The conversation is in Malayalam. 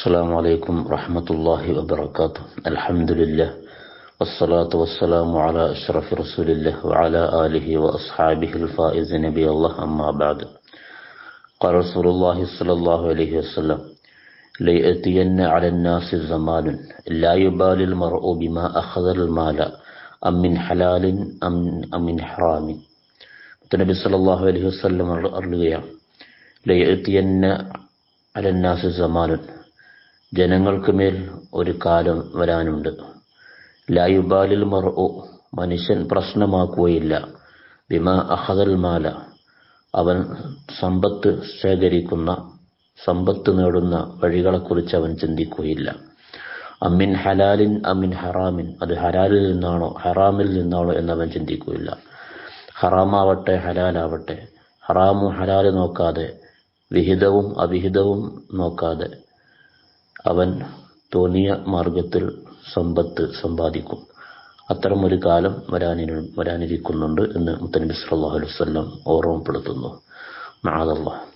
السلام عليكم ورحمة الله وبركاته. الحمد لله والصلاة والسلام على أشرف رسول الله وعلى آله وأصحابه الفائز نبي الله أما بعد. قال رسول الله صلى الله عليه وسلم ليأتين على الناس زمان لا يبالي المرء بما أخذ المال أم من حلال أم أم من حرام. النبي صلى الله عليه وسلم أرلغيا ليأتين على الناس زمان ജനങ്ങൾക്ക് മേൽ ഒരു കാലം വരാനുണ്ട്. ലായുബാലിൽ മർഉ മനുഷ്യൻ പ്രശ്നമാക്കുകയില്ല. ബിമ അഹദൽ മാല അവൻ സമ്പത്ത് ശേഖരിക്കുന്ന സമ്പത്ത് നേടുന്ന വഴികളെക്കുറിച്ച് അവൻ ചിന്തിക്കുകയില്ല. അമ്മിൻ ഹലാലിൻ അമ്മിൻ ഹറാമിൻ അത് ഹലാലിൽ നിന്നാണോ ഹറാമിൽ നിന്നാണോ എന്ന് അവൻ ചിന്തിക്കുകയില്ല. ഹറാമാവട്ടെ ഹലാലാവട്ടെ. ഹറാമും ഹലാൽ നോക്കാതെ വിഹിതവും അവിഹിതവും നോക്കാതെ അവൻ തോന്നിയ മാർഗത്തിൽ സമ്പത്ത് സമ്പാദിക്കും. അത്തരം ഒരു കാലം വരാനി വരാനിരിക്കുന്നുണ്ട് എന്ന് മുത്തനബി വസല്ലം ഓർമ്മപ്പെടുത്തുന്നു. മഅദല്ലാഹ്